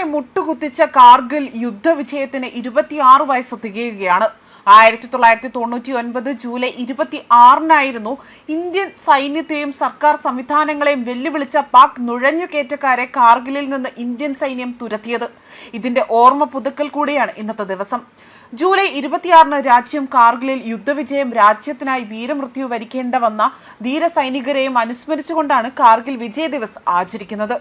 പാകിസ്ഥാനെ മുട്ടുകുത്തിച്ച കാർഗിൽ യുദ്ധവിജയത്തിന് ഇരുപത്തിയാറ് വയസ്സ് തികയുകയാണ്. ആയിരത്തി തൊള്ളായിരത്തി തൊണ്ണൂറ്റി ഒൻപത് ജൂലൈ ഇരുപത്തി ആറിനായിരുന്നു ഇന്ത്യൻ സൈന്യത്തെയും സർക്കാർ സംവിധാനങ്ങളെയും വെല്ലുവിളിച്ച പാക് നുഴഞ്ഞുകയറ്റക്കാരെ കാർഗിലിൽ നിന്ന് ഇന്ത്യൻ സൈന്യം തുരത്തിയത്. ഇതിന്റെ ഓർമ്മ പുതുക്കൽ കൂടിയാണ് ഇന്നത്തെ ദിവസം. ജൂലൈ ഇരുപത്തിയാറിന് രാജ്യം കാർഗിലിൽ യുദ്ധവിജയം രാജ്യത്തിനായി വീരമൃത്യു വരിക്കേണ്ട വന്ന ധീര സൈനികരെയും അനുസ്മരിച്ചുകൊണ്ടാണ് കാർഗിൽ വിജയ് ദിവസ് ആചരിക്കുന്നത്.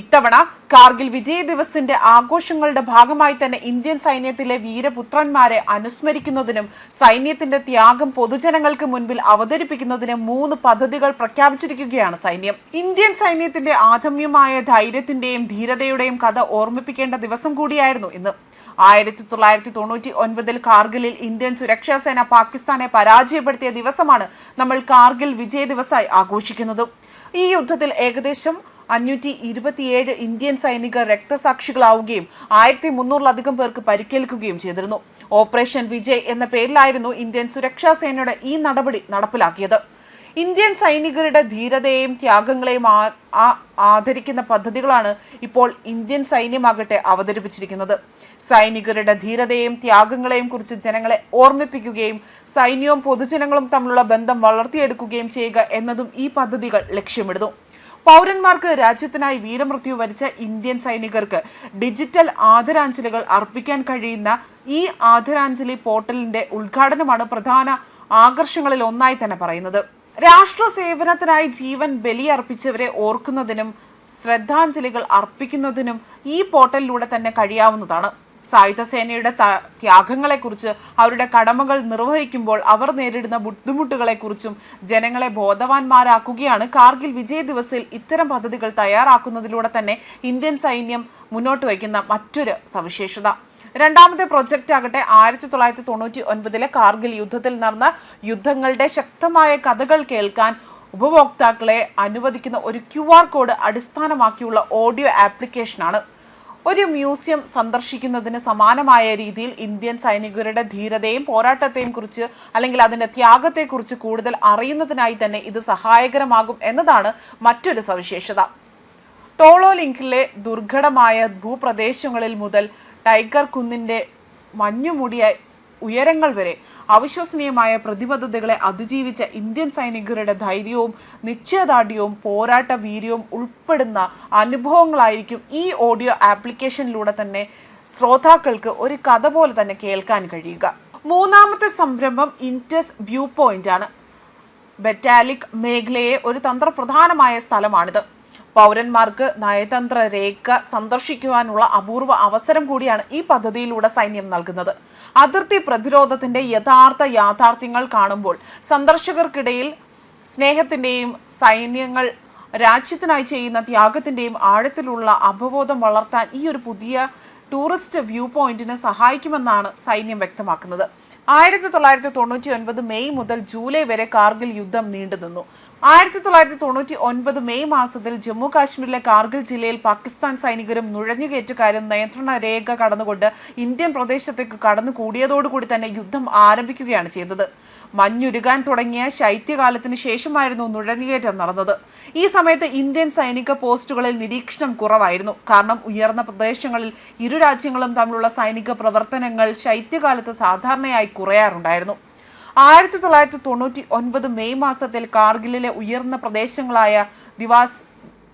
ഇത്തവണ കാർഗിൽ വിജയ് ദിവസിന്റെ ആഘോഷങ്ങളുടെ ഭാഗമായി തന്നെ ഇന്ത്യൻ സൈന്യത്തിലെ വീരപുത്രന്മാരെ അനുസ്മരിക്കുന്നതിനും സൈന്യത്തിന്റെ ത്യാഗം പൊതുജനങ്ങൾക്ക് മുൻപിൽ അവതരിപ്പിക്കുന്നതിനും മൂന്ന് പദ്ധതികൾ പ്രഖ്യാപിച്ചിരിക്കുകയാണ് സൈന്യം. ഇന്ത്യൻ സൈന്യത്തിന്റെ ആദമ്യമായ ധൈര്യത്തിന്റെയും ധീരതയുടെയും കഥ ഓർമ്മിപ്പിക്കേണ്ട ദിവസം കൂടിയായിരുന്നു ഇന്ന്. ആയിരത്തി തൊള്ളായിരത്തി തൊണ്ണൂറ്റി ഒൻപതിൽ കാർഗിലിൽ ഇന്ത്യൻ സുരക്ഷാ സേന പാകിസ്ഥാനെ പരാജയപ്പെടുത്തിയ ദിവസമാണ് നമ്മൾ കാർഗിൽ വിജയ ദിവസമായി ആഘോഷിക്കുന്നത്. ഈ യുദ്ധത്തിൽ ഏകദേശം അഞ്ഞൂറ്റി ഇരുപത്തിയേഴ് ഇന്ത്യൻ സൈനികർ രക്തസാക്ഷികളാവുകയും ആയിരത്തി മുന്നൂറിലധികം പേർക്ക് പരിക്കേൽക്കുകയും ചെയ്തിരുന്നു. ഓപ്പറേഷൻ വിജയ് എന്ന പേരിലായിരുന്നു ഇന്ത്യൻ സുരക്ഷാ സേനയുടെ ഈ നടപടി നടപ്പിലാക്കിയത്. ഇന്ത്യൻ സൈനികരുടെ ധീരതയെയും ത്യാഗങ്ങളെയും ആദരിക്കുന്ന പദ്ധതികളാണ് ഇപ്പോൾ ഇന്ത്യൻ സൈന്യമാകട്ടെ അവതരിപ്പിച്ചിരിക്കുന്നത്. സൈനികരുടെ ധീരതയെയും ത്യാഗങ്ങളെയും കുറിച്ച് ജനങ്ങളെ ഓർമ്മിപ്പിക്കുകയും സൈന്യവും പൊതുജനങ്ങളും തമ്മിലുള്ള ബന്ധം വളർത്തിയെടുക്കുകയും ചെയ്യുക എന്നതും ഈ പദ്ധതികൾ ലക്ഷ്യമിടുന്നു. പൗരന്മാർക്ക് രാജ്യത്തിനായി വീരമൃത്യു വരിച്ച ഇന്ത്യൻ സൈനികർക്ക് ഡിജിറ്റൽ ആദരാഞ്ജലികൾ അർപ്പിക്കാൻ കഴിയുന്ന ഈ ആദരാഞ്ജലി പോർട്ടലിന്റെ ഉദ്ഘാടനമാണ് പ്രധാന ആകർഷങ്ങളിൽ ഒന്നായി തന്നെ പറയുന്നത്. രാഷ്ട്ര സേവനത്തിനായി ജീവൻ ബലിയർപ്പിച്ചവരെ ഓർക്കുന്നതിനും ശ്രദ്ധാഞ്ജലികൾ അർപ്പിക്കുന്നതിനും ഈ പോർട്ടലിലൂടെ തന്നെ കഴിയാവുന്നതാണ്. സായുധ സേനയുടെ ത്യാഗങ്ങളെക്കുറിച്ച് അവരുടെ കടമകൾ നിർവഹിക്കുമ്പോൾ അവർ നേരിടുന്ന ബുദ്ധിമുട്ടുകളെക്കുറിച്ചും ജനങ്ങളെ ബോധവാന്മാരാക്കുകയാണ്. കാർഗിൽ വിജയ ദിവസിൽ ഇത്തരം പദ്ധതികൾ തയ്യാറാക്കുന്നതിലൂടെ തന്നെ ഇന്ത്യൻ സൈന്യം മുന്നോട്ട് വയ്ക്കുന്ന മറ്റൊരു സവിശേഷത. രണ്ടാമത്തെ പ്രൊജക്റ്റ് ആകട്ടെ ആയിരത്തി തൊള്ളായിരത്തി തൊണ്ണൂറ്റി ഒൻപതിലെ കാർഗിൽ യുദ്ധത്തിൽ നടന്ന യുദ്ധങ്ങളുടെ ശക്തമായ കഥകൾ കേൾക്കാൻ ഉപഭോക്താക്കളെ അനുവദിക്കുന്ന ഒരു ക്യു ആർ കോഡ് അടിസ്ഥാനമാക്കിയുള്ള ഓഡിയോ ആപ്ലിക്കേഷനാണ്. ഒരു മ്യൂസിയം സന്ദർശിക്കുന്നതിന് സമാനമായ രീതിയിൽ ഇന്ത്യൻ സൈനികരുടെ ധീരതയും പോരാട്ടത്തെയും കുറിച്ച് അല്ലെങ്കിൽ അതിന്റെ ത്യാഗത്തെക്കുറിച്ച് കൂടുതൽ അറിയുന്നതിനായി തന്നെ ഇത് സഹായകരമാകും എന്നതാണ് മറ്റൊരു സവിശേഷത. ടോളോ ലിങ്കിലെ ദുർഘടമായ ഭൂപ്രദേശങ്ങളിൽ മുതൽ ടൈഗർ കുന്നിന്റെ മഞ്ഞുമൂടിയ ഉയരങ്ങൾ വരെ അവിശ്വസനീയമായ പ്രതിബദ്ധതകളെ അതിജീവിച്ച ഇന്ത്യൻ സൈനികരുടെ ധൈര്യവും നിശ്ചയദാർഢ്യവും പോരാട്ട വീര്യവും ഉൾപ്പെടുന്ന അനുഭവങ്ങളായിരിക്കും ഈ ഓഡിയോ ആപ്ലിക്കേഷനിലൂടെ തന്നെ ശ്രോതാക്കൾക്ക് ഒരു കഥ പോലെ തന്നെ കേൾക്കാൻ കഴിയുക. മൂന്നാമത്തെ സംരംഭം ഇന്റസ് വ്യൂ പോയിന്റ് ആണ് ബെറ്റാലിക് മേഖലയെ ഒരു തന്ത്രപ്രധാനമായ സ്ഥലമാണിത്. പൗരന്മാർക്ക് നയതന്ത്ര രേഖ സന്ദർശിക്കുവാനുള്ള അപൂർവ അവസരം കൂടിയാണ് ഈ പദ്ധതിയിലൂടെ സൈന്യം നൽകുന്നത്. അതിർത്തി പ്രതിരോധത്തിന്റെ യഥാർത്ഥ യാഥാർത്ഥ്യങ്ങൾ കാണുമ്പോൾ സന്ദർശകർക്കിടയിൽ സ്നേഹത്തിന്റെയും സൈന്യങ്ങൾ രാജ്യത്തിനായി ചെയ്യുന്ന ത്യാഗത്തിന്റെയും ആഴത്തിലുള്ള അവബോധം വളർത്താൻ ഈ ഒരു പുതിയ ടൂറിസ്റ്റ് വ്യൂ പോയിന്റിന് സഹായിക്കുമെന്നാണ് സൈന്യം വ്യക്തമാക്കുന്നത്. ആയിരത്തി തൊള്ളായിരത്തി തൊണ്ണൂറ്റി ഒൻപത് മെയ് മുതൽ ജൂലൈ വരെ കാർഗിൽ യുദ്ധം നീണ്ടുനിന്നു. ആയിരത്തി തൊള്ളായിരത്തി തൊണ്ണൂറ്റി ഒൻപത് മെയ് മാസത്തിൽ ജമ്മു കാശ്മീരിലെ കാർഗിൽ ജില്ലയിൽ പാകിസ്ഥാൻ സൈനികരും നുഴഞ്ഞുകയറ്റക്കാരും നിയന്ത്രണ രേഖ കടന്നുകൊണ്ട് ഇന്ത്യൻ പ്രദേശത്തേക്ക് കടന്നു കൂടിയതോടുകൂടി തന്നെ യുദ്ധം ആരംഭിക്കുകയാണ് ചെയ്തത്. മഞ്ഞുരുകാൻ തുടങ്ങിയ ശൈത്യകാലത്തിന് ശേഷമായിരുന്നു നുഴഞ്ഞുകയറ്റം നടന്നത്. ഈ സമയത്ത് ഇന്ത്യൻ സൈനിക പോസ്റ്റുകളിൽ നിരീക്ഷണം കുറവായിരുന്നു. കാരണം ഉയർന്ന പ്രദേശങ്ങളിൽ ഇരു രാജ്യങ്ങളും തമ്മിലുള്ള സൈനിക പ്രവർത്തനങ്ങൾ ശൈത്യകാലത്ത് സാധാരണയായി കുറയാറുണ്ടായിരുന്നു. ആയിരത്തി തൊള്ളായിരത്തി തൊണ്ണൂറ്റി ഒൻപത് മെയ് മാസത്തിൽ കാർഗിലിലെ ഉയർന്ന പ്രദേശങ്ങളായ ദിവാസ്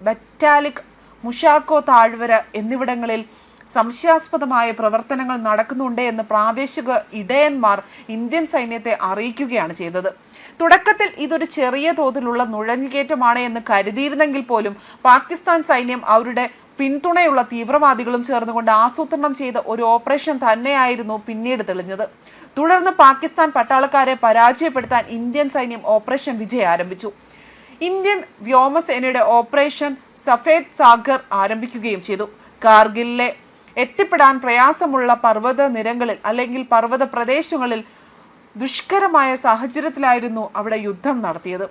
ബറ്റാലിക് മുഷാക്കോ താഴ്വര എന്നിവിടങ്ങളിൽ സംശയാസ്പദമായ പ്രവർത്തനങ്ങൾ നടക്കുന്നുണ്ട് എന്ന് പ്രാദേശിക ഇടയന്മാർ ഇന്ത്യൻ സൈന്യത്തെ അറിയിക്കുകയാണ് ചെയ്തത്. തുടക്കത്തിൽ ഇതൊരു ചെറിയ തോതിലുള്ള നുഴഞ്ഞുകയറ്റമാണ് എന്ന് കരുതിയിരുന്നെങ്കിൽ പോലും പാകിസ്ഥാൻ സൈന്യം അവരുടെ പിന്തുണയുള്ള തീവ്രവാദികളും ചേർന്നുകൊണ്ട് ആസൂത്രണം ചെയ്ത ഒരു ഓപ്പറേഷൻ തന്നെയായിരുന്നു പിന്നീട് തെളിഞ്ഞത്. തുടർന്ന് പാകിസ്ഥാൻ പട്ടാളക്കാരെ പരാജയപ്പെടുത്താൻ ഇന്ത്യൻ സൈന്യം ഓപ്പറേഷൻ വിജയ് ആരംഭിച്ചു. ഇന്ത്യൻ വ്യോമസേനയുടെ ഓപ്പറേഷൻ സഫേദ് സാഗർ ആരംഭിക്കുകയും ചെയ്തു. കാർഗിലിലെ എത്തിപ്പെടാൻ പ്രയാസമുള്ള പർവത നിരങ്ങളിൽ അല്ലെങ്കിൽ പർവത പ്രദേശങ്ങളിൽ ദുഷ്കരമായ സാഹചര്യത്തിലായിരുന്നു അവിടെ യുദ്ധം നടത്തിയത്.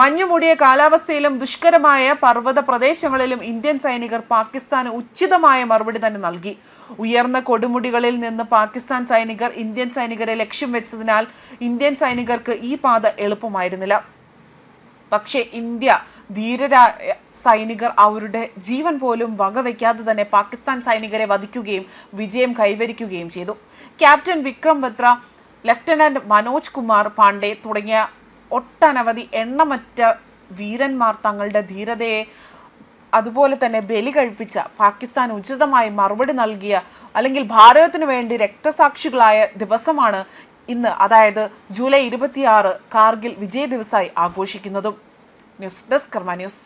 മഞ്ഞുമൂടിയ കാലാവസ്ഥയിലും ദുഷ്കരമായ പർവത പ്രദേശങ്ങളിലും ഇന്ത്യൻ സൈനികർ പാകിസ്ഥാന് ഉചിതമായ മറുപടി തന്നെ നൽകി. ഉയർന്ന കൊടുമുടികളിൽ നിന്ന് പാകിസ്ഥാൻ സൈനികർ ഇന്ത്യൻ സൈനികരെ ലക്ഷ്യം വെച്ചതിനാൽ ഇന്ത്യൻ സൈനികർക്ക് ഈ പാത എളുപ്പമായിരുന്നില്ല. പക്ഷേ ഇന്ത്യ ധീരരാ സൈനികർ അവരുടെ ജീവൻ പോലും വകവയ്ക്കാതെ തന്നെ പാകിസ്ഥാൻ സൈനികരെ വധിക്കുകയും വിജയം കൈവരിക്കുകയും ചെയ്തു. ക്യാപ്റ്റൻ വിക്രം ബത്ര ലഫ്റ്റനന്റ് മനോജ് കുമാർ പാണ്ഡെ തുടങ്ങിയ ഒട്ടനവധി എണ്ണമറ്റ വീരന്മാർ തങ്ങളുടെ ധീരതയെ അതുപോലെ തന്നെ ബലി കഴിപ്പിച്ച പാകിസ്ഥാൻ ഉചിതമായി മറുപടി നൽകിയ അല്ലെങ്കിൽ ഭാരതത്തിനു വേണ്ടി രക്തസാക്ഷികളായ ദിവസമാണ് ഇന്ന് അതായത് ജൂലൈ ഇരുപത്തിയാറ് കാർഗിൽ വിജയ ദിവസമായി ആഘോഷിക്കുന്നതും. News desk Karma news.